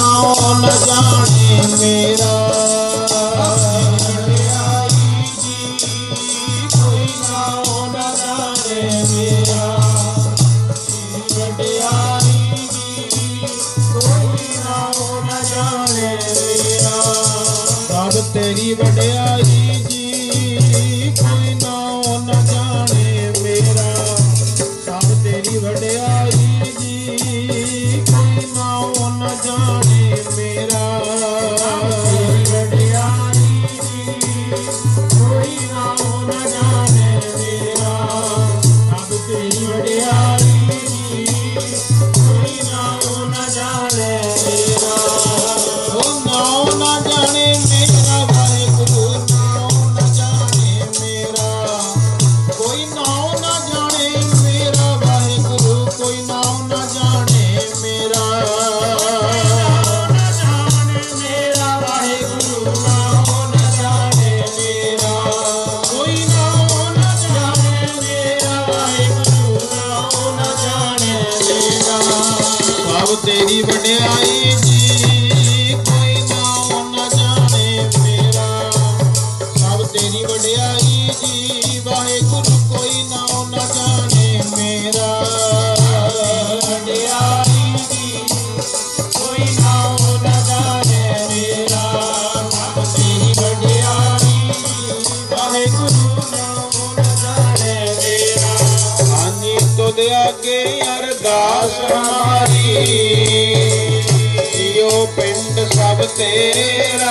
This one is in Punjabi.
ਨਾਉ ਨ ਜਾਣੇ ਮੇਰਾ। ਕੋਈ ਨਾਉ ਨ ਮੇਰਾ ਵਡਿਆਈ ਕੋਈ ਨਾਉ ਨ ਜਾਣੇ ਤੇਰੀ ਵਡਿਆਈ ਜੀ, ਕੋਈ ਨਾਉ ਨਾ ਜਾਣੇ ਮੇਰਾ। ਸਭ ਤੇਰੀ ਵਡਿਆਈ ਤੇਰੀ ਵਡਿਆਈ ਜੀ, ਕੋਈ ਨਾਉ ਨਾ ਜਾਣੇ ਮੇਰਾ। ਸਭ ਤੇਰੀ ਵਡਿਆਈ ਜੀ, ਵਾਹਿਗੁਰੂ, ਕੋਈ ਨਾਉ ਨਾ ਜਾਣੇ ਮੇਰਾ। ਵਡਿਆਈ ਜੀ, ਕੋਈ ਨਾਉ ਨਾ ਜਾਣੇ ਮੇਰਾ। ਸਭ ਤੇਰੀ ਵਡਿਆਈ ਵਾਹਿਗੁਰੂ, ਨਾਉ ਨਾ ਜਾਣੇ ਮੇਰਾ। ਆਨੀ ਤੁਧ ਅੱਗੇ ਅਰਦਾਸ ਹਮਾਰੀ ਜੋ ਪਿੰਡ ਸਭ ਤੇਰਾ।